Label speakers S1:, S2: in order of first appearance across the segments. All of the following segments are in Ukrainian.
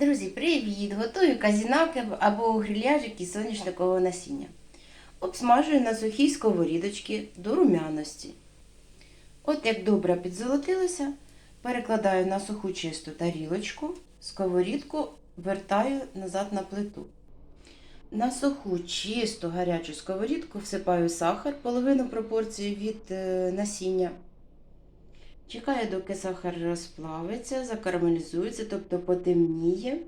S1: Друзі, привіт! Готую казінаки або гриляжики із соняшникового насіння. Обсмажую на сухій сковорідочці до румяності. От як добре підзолотилося, перекладаю на суху чисту тарілочку, сковорідку вертаю назад на плиту. На суху чисту гарячу сковорідку всипаю сахар, половину пропорції від е, насіння. Чекаю, доки сахар розплавиться, закарамелізується, тобто потемніє.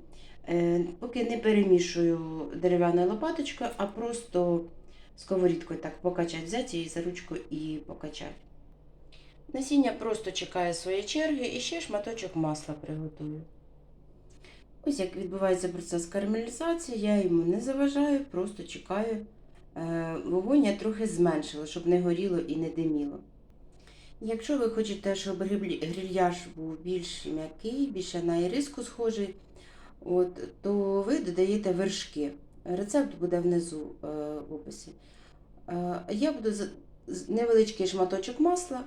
S1: Е, Поки не перемішую дерев'яною лопаточкою, а просто сковорідкою так покачать, взяти її за ручку і покачати. Насіння просто чекає своєї черги і ще шматочок масла приготую. Ось як відбувається процес карамелізації, я йому не заважаю, просто чекаю. Е, Вогонь я трохи зменшила, щоб не горіло і не диміло. Якщо ви хочете, щоб гриль- грильяж був більш м'який, більше на іриску схожий, от, то ви додаєте вершки. Рецепт буде внизу е, в описі. Е, я буду невеличкий шматочок масла,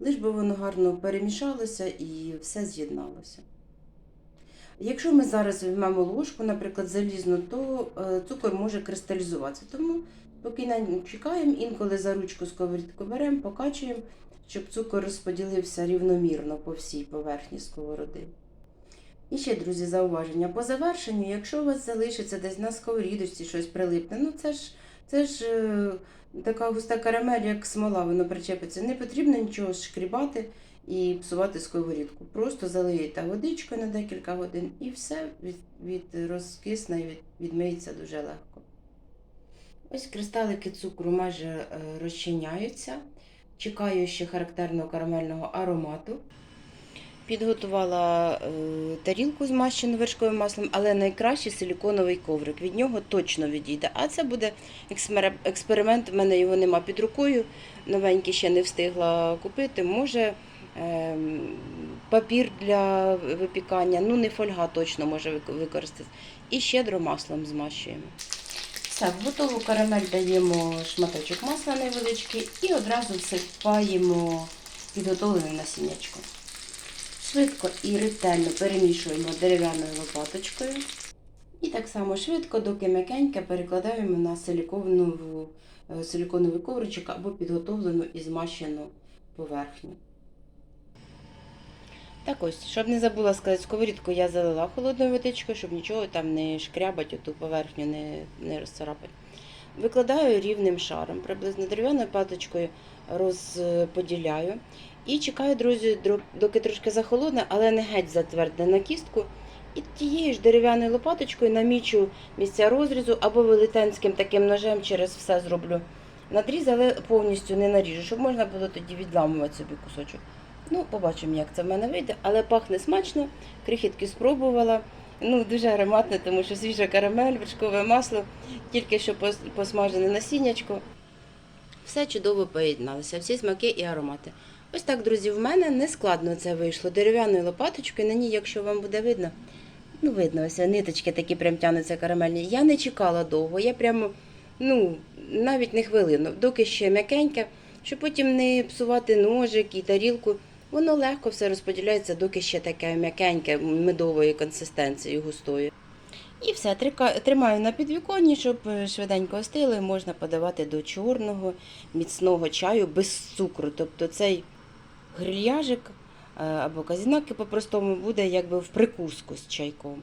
S1: лиш би воно гарно перемішалося і все з'єдналося. Якщо ми зараз візьмемо ложку, наприклад, залізну, то е, цукор може кристалізуватися. Тому спокійно чекаємо, інколи за ручку сковорідку беремо, покачуємо, щоб цукор розподілився рівномірно по всій поверхні сковороди. І ще, друзі, зауваження. По завершенню, якщо у вас залишиться десь на сковорідочці щось прилипне, ну це ж, це ж е, така густа карамель, як смола, воно причепиться. Не потрібно нічого шкрібати і псувати сковорідку. Просто залиєте водичкою на декілька годин і все від, від розкисне і від, відмиється дуже легко. Ось кристалики цукру майже е, розчиняються. Чекаю ще характерного карамельного аромату. Підготувала е, тарілку змащену вершковим маслом, але найкраще силіконовий коврик. Від нього точно відійде. А це буде експеримент. У мене його нема під рукою. Новенький ще не встигла купити. Може ем, папір для випікання, ну не фольга точно може використати. І щедро маслом змащуємо. В готову карамель даємо шматочок масла невеличкий і одразу всипаємо підготовлене насіннячко. Швидко і ретельно перемішуємо дерев'яною лопаточкою. І так само швидко, доки м'якеньке, перекладаємо на е, силіконовий ковричок або підготовлену і змащену поверхню. Так ось, щоб не забула сказати, сковорідку я залила холодною водичкою, щоб нічого там не шкрябать, оту поверхню не, не розцарапать. Викладаю рівним шаром, приблизно дерев'яною паточкою розподіляю. І чекаю, друзі, доки трошки захолодне, але не геть затверде на кістку. І тією ж дерев'яною лопаточкою намічу місця розрізу або велетенським таким ножем через все зроблю надріз, але повністю не наріжу, щоб можна було тоді відламувати собі кусочок. Ну, побачимо, як це в мене вийде, але пахне смачно, крихітки спробувала. Ну, дуже ароматно, тому що свіжа карамель, вершкове масло, тільки що посмажене насіннячко. Все чудово поєдналося, всі смаки і аромати. Ось так, друзі, в мене не складно це вийшло. Дерев'яною лопаточкою, на ній, якщо вам буде видно, ну, видно, ось ниточки такі прям тянуться карамельні. Я не чекала довго, я прямо, ну, навіть не хвилину, доки ще м'якеньке, щоб потім не псувати ножик і тарілку. Воно легко все розподіляється, доки ще таке м'якеньке, медової консистенції, густої. І все, тримаю на підвіконні, щоб е, швиденько остило, і можна подавати до чорного, міцного чаю без цукру. Тобто цей грильяжик е, або казінаки по-простому буде якби в прикуску з чайком.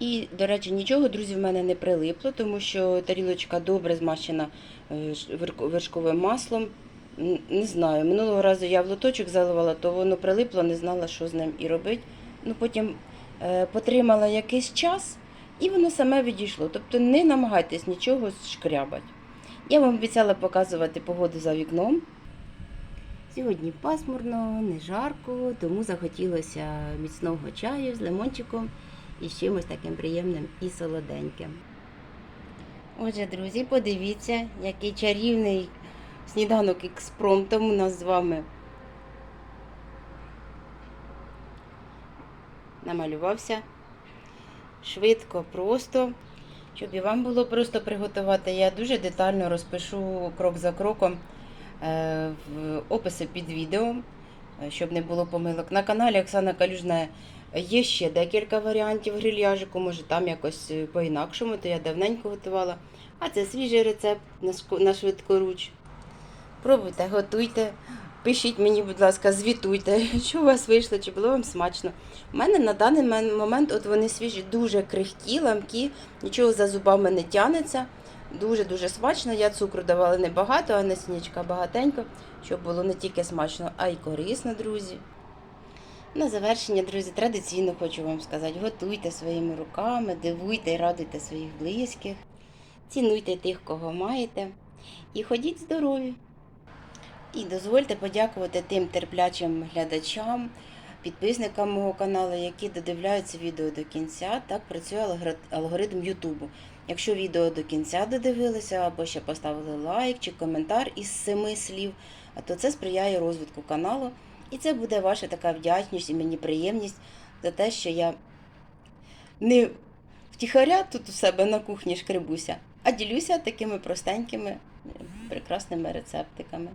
S1: І, до речі, нічого, друзі, в мене не прилипло, тому що тарілочка добре змащена е, вершковим маслом. Не знаю, минулого разу я в лоточок заливала, то воно прилипло, не знала, що з ним і робити. Ну, потім е, потримала якийсь час, і воно саме відійшло. Тобто не намагайтесь нічого шкрябати. Я вам обіцяла показувати погоду за вікном. Сьогодні пасмурно, не жарко, тому захотілося міцного чаю з лимончиком і з чимось таким приємним і солоденьким. Отже, друзі, подивіться, який чарівний сніданок експромтом у нас з вами намалювався швидко, просто. Щоб і вам було просто приготувати, я дуже детально розпишу крок за кроком е, в описі під відео, щоб не було помилок. На каналі Оксана Калюжна Є ще декілька варіантів грильяжику, може там якось е, по-інакшому, то я давненько готувала. А це свіжий рецепт на швидкоруч. Пробуйте, готуйте. Пишіть мені, будь ласка, звітуйте, що у вас вийшло, чи було вам смачно. У мене на даний момент от вони свіжі, дуже крихкі, ламкі, нічого за зубами не тянеться. Дуже-дуже смачно. Я цукру давала небагато, а насіннячка багатенько, щоб було не тільки смачно, а й корисно, друзі. На завершення, друзі, традиційно хочу вам сказати: готуйте своїми руками, дивуйте і радуйте своїх близьких, цінуйте тих, кого маєте, і ходіть здорові. І дозвольте подякувати тим терплячим глядачам, підписникам мого каналу, які додивляються відео до кінця. Так працює алгоритм Ютубу. Якщо відео до кінця додивилися або ще поставили лайк чи коментар із семи слів, то це сприяє розвитку каналу. І це буде ваша така вдячність і мені приємність за те, що я не втіхаря тут у себе на кухні шкребуся, а ділюся такими простенькими, прекрасними рецептиками.